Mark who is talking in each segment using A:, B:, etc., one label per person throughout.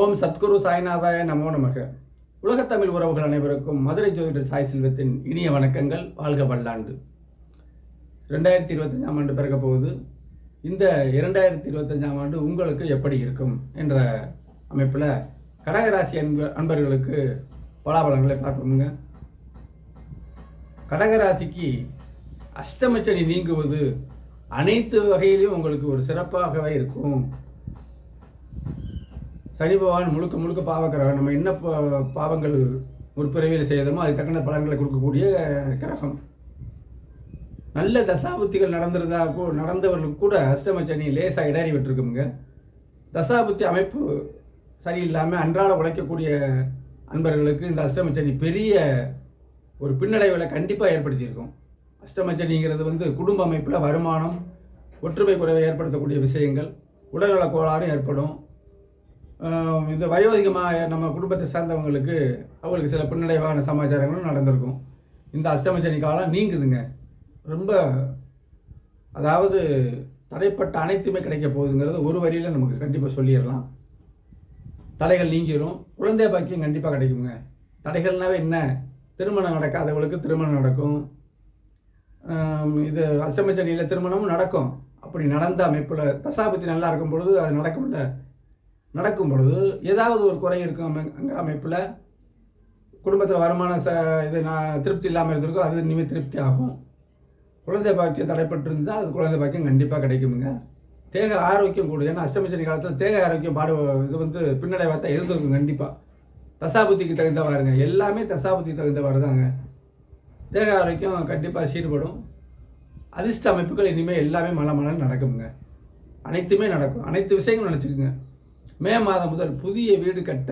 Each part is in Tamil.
A: ஓம் சத்குரு சாய்நாதாய நமோ நமக. உலகத்தமிழ் உறவுகள் அனைவருக்கும் மதுரை ஜோதிடர் சாய் செல்வத்தின் இனிய வணக்கங்கள். வாழ்க பல்லாண்டு ரெண்டாயிரத்தி இருபத்தஞ்சாம் ஆண்டு பிறக்க போகுது. இந்த இரண்டாயிரத்தி இருபத்தஞ்சாம் ஆண்டு உங்களுக்கு எப்படி இருக்கும் என்ற அமைப்பில் கடகராசி அன்ப அன்பர்களுக்கு பலாபலங்களை பார்ப்போமுங்க. கடகராசிக்கு அஷ்டமச்சனி நீங்குவது அனைத்து வகையிலையும் உங்களுக்கு ஒரு சிறப்பாகவே இருக்கும். சனி பகவான் முழுக்க முழுக்க பாவக்கிரகம். நம்ம என்ன பாவங்கள் முற்பிறவியில் செய்தோமோ அதுக்கு தக்கன பலன்களை கொடுக்கக்கூடிய கிரகம். நல்ல தசாபுத்திகள் நடந்திருந்தா கூ நடந்தவர்களுக்கு கூட அஷ்டம சனி லேசாக இடறி விட்டுருக்குங்க தசாபுத்தி அமைப்பு சரியில்லாமல் அன்றாட உழைக்கக்கூடிய அன்பர்களுக்கு இந்த அஷ்டம சனி பெரிய ஒரு பின்னடைவுகளை கண்டிப்பாக ஏற்படுத்தியிருக்கும். அஷ்டமச்சனிங்கிறது வந்து குடும்ப அமைப்பில் வருமானம் ஒற்றுமை குறைவை ஏற்படுத்தக்கூடிய விஷயங்கள் உடல்நல கோளாறும் ஏற்படும். இது வயோதிகமாக நம்ம குடும்பத்தை சேர்ந்தவங்களுக்கு அவங்களுக்கு சில பின்னடைவான சமாச்சாரங்களும் நடந்திருக்கும். இந்த அஷ்டமசனி காலம் நீங்குதுங்க. ரொம்ப அதாவது தடைப்பட்ட அனைத்துமே கிடைக்க போகுதுங்கிறது ஒரு வரியில் நமக்கு கண்டிப்பாக சொல்லிடலாம். தடைகள் நீங்கிரும். குழந்தை பாக்கியம் கண்டிப்பாக கிடைக்குங்க. தடைகள்னாவே என்ன? திருமணம் நடக்காதவங்களுக்கு திருமணம் நடக்கும். இது அஷ்டமச்சனியில் திருமணமும் நடக்கும். அப்படி நடந்த அமைப்பில் தசாபத்தி நல்லா இருக்கும் பொழுது அது நடக்கும்ல. நடக்கும் பொழுது ஏதாவது ஒரு குறை இருக்கும் அமை- அமைப்பில் குடும்பத்தில் வருமானம் ச இது நான் திருப்தி இல்லாமல் இருந்திருக்கோ அது இனிமேல் திருப்தி ஆகும். குழந்தை பாக்கியம் தடைப்பட்டிருந்தால் அது குழந்தை பாக்கியம் கண்டிப்பாக கிடைக்குமுங்க. தேக ஆரோக்கியம் கூடும். ஏன்னா சனி காலத்தில் தேக ஆரோக்கியம் பாடு இது வந்து பின்னடைவாக தான் இருந்திருக்கும் கண்டிப்பாக தசாபுத்திக்கு தகுந்தவாறுங்க. எல்லாமே தசாபுத்திக்கு தகுந்தவாறு தாங்க தேக ஆரோக்கியம் கண்டிப்பாக சீர்படும். அதிர்ஷ்ட அமைப்புகள் இனிமேல் எல்லாமே மலை மலன்னு நடக்குங்க அனைத்துமே நடக்கும். அனைத்து விஷயங்களும் நினச்சிக்கோங்க. மே மாதம் முதல் புதிய வீடு கட்ட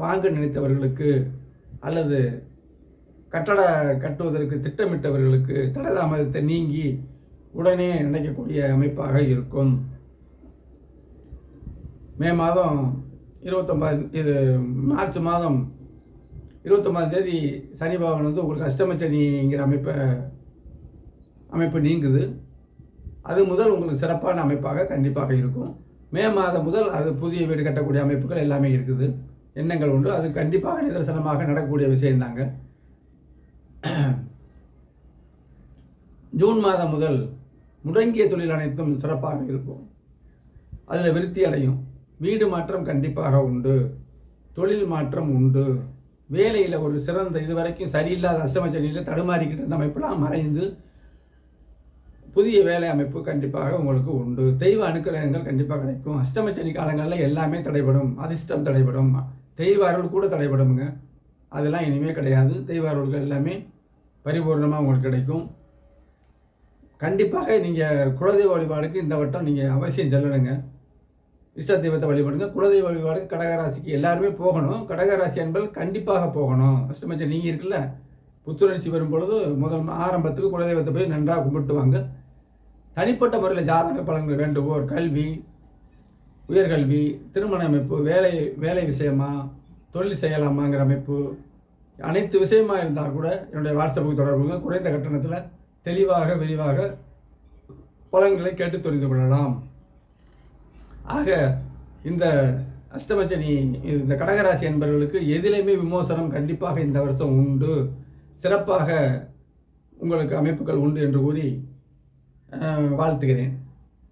A: வாங்க நினைத்தவர்களுக்கு அல்லது கட்டட கட்டுவதற்கு திட்டமிட்டவர்களுக்கு தடதாமதத்தை நீங்கி உடனே நினைக்கக்கூடிய அமைப்பாக இருக்கும். மே மாதம் இருபத்தொம்பது இது மார்ச் மாதம் இருபத்தொம்பதாம் தேதி சனி பகவான் வந்து உங்களுக்கு அஷ்டமச்சனிங்கிற அமைப்பை அமைப்பு நீங்குது. அது முதல் உங்களுக்கு சிறப்பான அமைப்பாக கண்டிப்பாக இருக்கும். மே மாதம் முதல் அது புதிய வீடு கட்டக்கூடிய அமைப்புகள் எல்லாமே இருக்குது. எண்ணங்கள் உண்டு. அது கண்டிப்பாக நிதர்சனமாக நடக்கக்கூடிய விஷயந்தாங்க ஜூன் மாதம் முதல் முடங்கிய தொழில் அனைத்தும் சிறப்பாக இருக்கும். அதில் விருத்தி அடையும். வீடு மாற்றம் கண்டிப்பாக உண்டு. தொழில் மாற்றம் உண்டு. வேலையில் ஒரு சிறந்த இதுவரைக்கும் சரியில்லாத அஷ்டமச்சனியில் தடுமாறிக்கிட்டு இருந்த அமைப்பெல்லாம் மறைந்து புதிய வேலை அமைப்பு கண்டிப்பாக உங்களுக்கு உண்டு. தெய்வ அனுக்கிரகங்கள் கண்டிப்பாக கிடைக்கும். அஷ்டமச்சனி காலங்களில் எல்லாமே தடைபடும். அதிர்ஷ்டம் தடைபடும். தெய்வ அருள் கூட தடைபடுங்க அதெல்லாம் இனிமேல் கிடையாது. தெய்வ அருள்கள் எல்லாமே பரிபூர்ணமாக உங்களுக்கு கிடைக்கும். கண்டிப்பாக நீங்கள் குலதெய்வ வழிபாடுக்கு இந்த வட்டம் நீங்கள் அவசியம் செல்லணுங்க. இஷ்ட தெய்வத்தை வழிபடுங்க. குலதெய்வ வழிபாடுக்கு கடகராசிக்கு எல்லாருமே போகணும். கடகராசி என்பது கண்டிப்பாக போகணும். அஷ்டமச்சனி நீங்கள் இருக்குல்ல? புத்துணர்ச்சி வரும் பொழுது முதல் ஆரம்பத்துக்கு குலதெய்வத்தை போய் நன்றாக கும்பிட்டு வாங்க தனிப்பட்ட முறையில் ஜாதக பலன்கள் வேண்டுவோர் கல்வி உயர்கல்வி திருமண அமைப்பு வேலை வேலை விஷயமா தொழில் செய்யலாமாங்கிற அமைப்பு அனைத்து விஷயமாக இருந்தால் கூட என்னுடைய வாட்ஸ்அப்புக்கு தொடர்புங்க குறைந்த கட்டணத்தில் தெளிவாக விரிவாக பலன்களை கேட்டு தெரிந்து கொள்ளலாம். ஆக இந்த அஷ்டமச்சனி இந்த கடகராசி என்பவர்களுக்கு எதிலையுமே விமோசனம் கண்டிப்பாக இந்த வருஷம் உண்டு. சிறப்பாக உங்களுக்கு அமைப்புகள் உண்டு என்று கூறி வாழ்த்துகிறேன்.